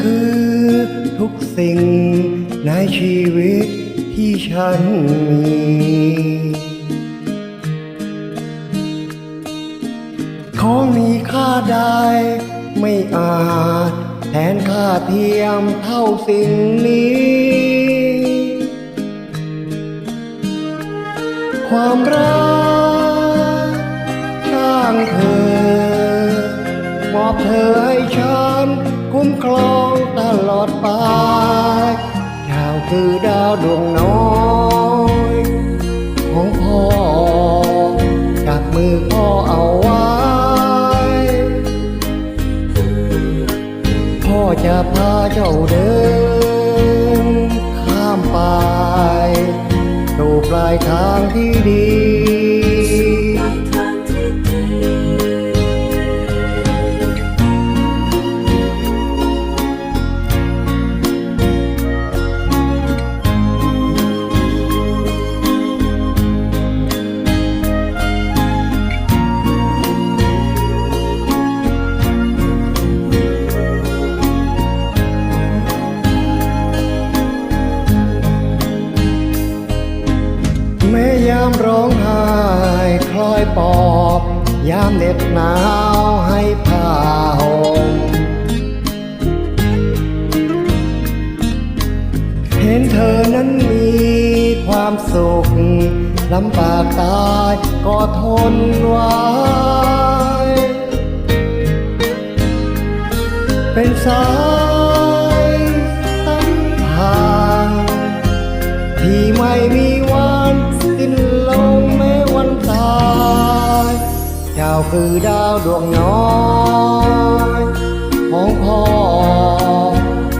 คือทุกสิ่งในชีวิตที่ฉันมีของมีค่าใดไม่อาจแทนค่าเทียมเท่าสิ่งนี้ ความรักช่างเธอ มอบเธอให้ฉัน คุ้มครองตลอดไปเจ้าคือดาวดวงน้อยของพ่อจับมือพ่อเอาไว้ พ่อจะพาเจ้าเดิน ข้ามไปสู่ปลายทางที่ดี ม่ยามร้องไห้คล้อยปอบ ยามเหน็ดหนาวให้ผ้าห่มเห็นเธอนั้นมีความสุขลำบากตายก็ทนไว้เป็นสาย คือดาวดวงน้อยของพ่อ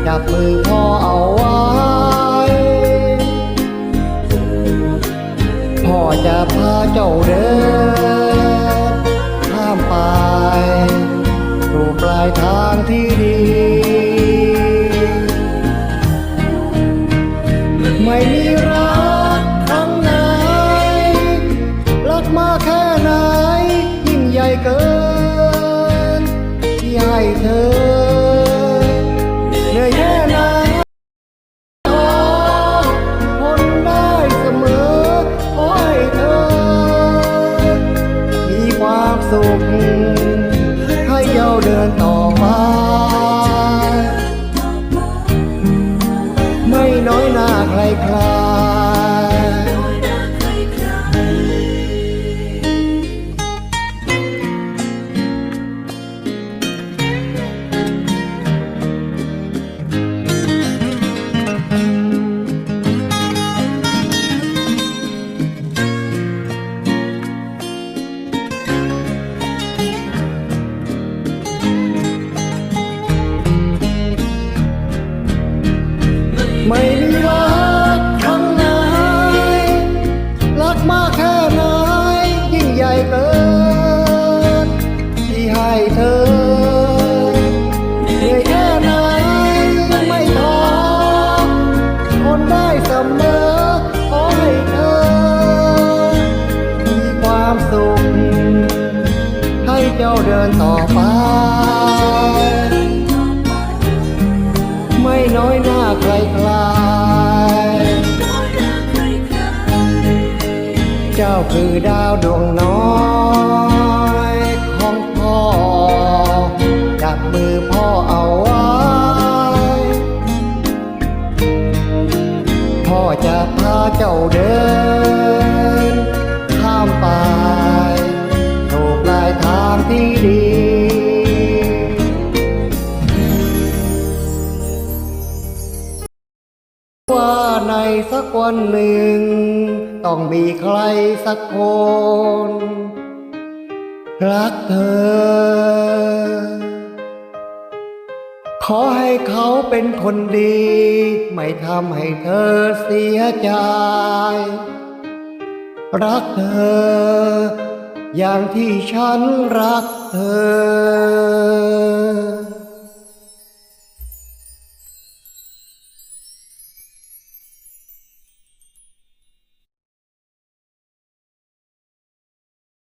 จับมือพ่อเอาไว้ พ่อจะพาเจ้าเดินข้ามไปสู่ปลายทางที่ดี ให้ ไม่มีรักครั้งไหนรักมากแค่ไหนยิ่งใหญ่เกินที่ให้เธอเหนื่อยแค่ไหนไม่ท้อทนได้เสมอ คือดาวดวงน้อยของพ่อ จับมือพ่อเอาไว้ พ่อจะพาเจ้าเดิน ข้ามไปสู่ปลายทางที่ดีว่าในสักวันหนึ่ง ต้องมีใครสักคน รักเธอ ขอให้เขาเป็นคนดี ไม่ทำให้เธอเสียใจ รักเธอ อย่างที่ฉันรักเธอ